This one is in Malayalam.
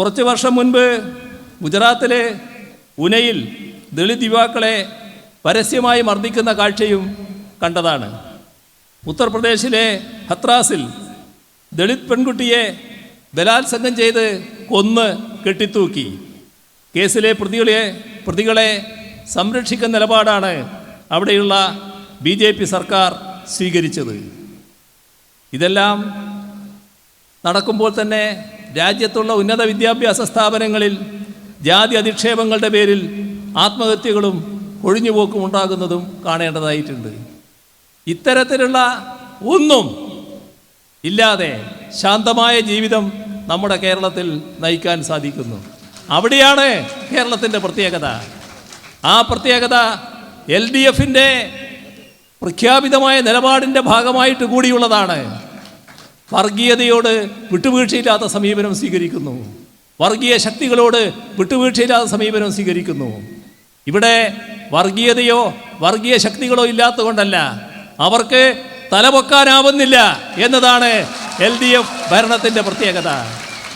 കുറച്ച് വർഷം മുൻപ് ഗുജറാത്തിലെ ഉനയിൽ ദളിത് യുവാക്കളെ പരസ്യമായി മർദ്ദിക്കുന്ന കാഴ്ചയും കണ്ടതാണ്. ഉത്തർപ്രദേശിലെ ഹത്രാസിൽ ദളിത് പെൺകുട്ടിയെ ബലാത്സംഗം ചെയ്ത് കൊന്ന് കെട്ടിത്തൂക്കി. കേസിലെ പ്രതികളെ പ്രതികളെ സംരക്ഷിക്കുന്ന നിലപാടാണ് അവിടെയുള്ള ബി ജെ പി സർക്കാർ സ്വീകരിച്ചത്. ഇതെല്ലാം നടക്കുമ്പോൾ തന്നെ രാജ്യത്തുള്ള ഉന്നത വിദ്യാഭ്യാസ സ്ഥാപനങ്ങളിൽ ജാതി അധിക്ഷേപങ്ങളുടെ പേരിൽ ആത്മഹത്യകളും ഒഴിഞ്ഞുപോക്കും ഉണ്ടാകുന്നതും കാണേണ്ടതായിട്ടുണ്ട്. ഇത്തരത്തിലുള്ള ഒന്നും ഇല്ലാതെ ശാന്തമായ ജീവിതം നമ്മുടെ കേരളത്തിൽ നയിക്കാൻ സാധിക്കുന്നു. അവിടെയാണ് കേരളത്തിന്റെ പ്രത്യേകത. ആ പ്രത്യേകത എൽ ഡി എഫിന്റെ പ്രഖ്യാപിതമായ നിലപാടിന്റെ ഭാഗമായിട്ട് കൂടിയുള്ളതാണ്. വർഗീയതയോട് വിട്ടുവീഴ്ചയില്ലാത്ത സമീപനം സ്വീകരിക്കുന്നു. വർഗീയ ശക്തികളോട് വിട്ടുവീഴ്ചയില്ലാത്ത സമീപനം സ്വീകരിക്കുന്നു. ഇവിടെ വർഗീയതയോ വർഗീയ ശക്തികളോ ഇല്ലാത്തതുകൊണ്ടല്ല അവർക്ക് തലപൊക്കാനാവുന്നില്ല എന്നതാണ് എൽ ഡി എഫ് ഭരണത്തിന്റെ പ്രത്യേകത.